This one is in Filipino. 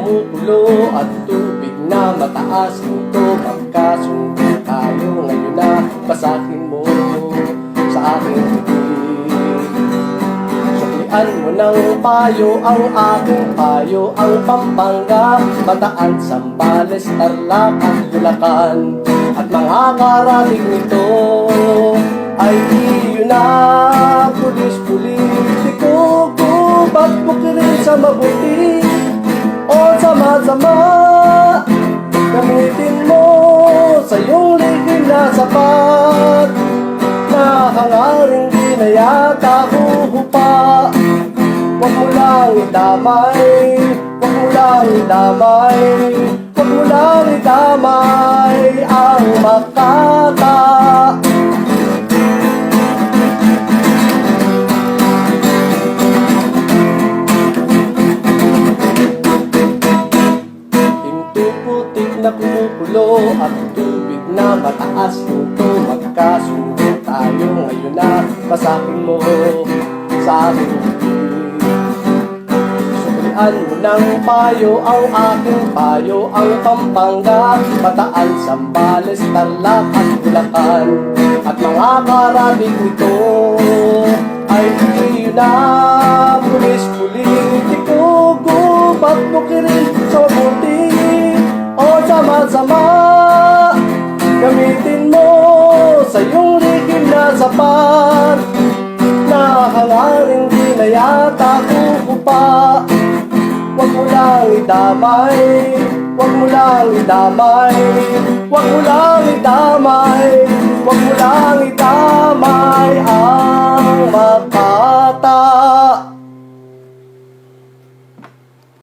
kumukulo at tubig na mataas nito Magkasundo tayo ngayon na pasakin mo sa aking titig Suklian mo ng payo ang aking payo Ang Pampanga, Bataan, Sambales, Tarlac at Bulacan At mga karating nito ay iyon na. Pulis-pulis, di ko gubat mo sa mabuti sama-sama. Gamitin mo sa iyong ligin na sapat. Na hangaring di na yata huhupa. Huwag mo lang idamay Huwag mo lang idamay Huwag mo lang idamay Ang makata na kumukulo At tubig na mataas. Nito magkasundo tayo Ngayon na masakin mo sa bibig Suklian mo ng payo Ang aking payo Ang Pampanga Bataan, Sambales, Tarlac at Bulacan. At mga karabig nito Ay iyo na Pulis, politiko Gubat mo kirin sama-sama Gamitin mo sa iyong ligid na sapat. Na hangaring di na yata kukupa. Huwag mo lang idamay Huwag mo lang idamay Huwag mo lang idamay Huwag mo lang idamay. Ah